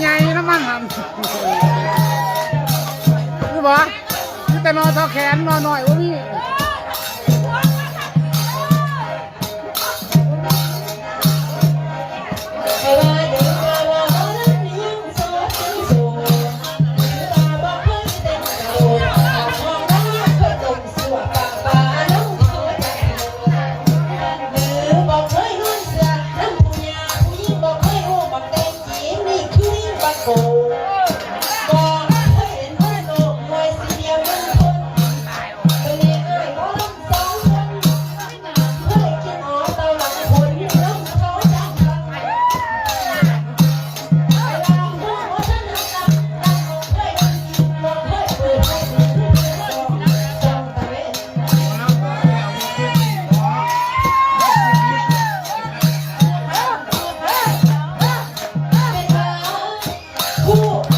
ใหญ่ๆแล้วมาหันคือบ่คือแต่นอนท่าแขนนอนหน่อยวะพี่ 오!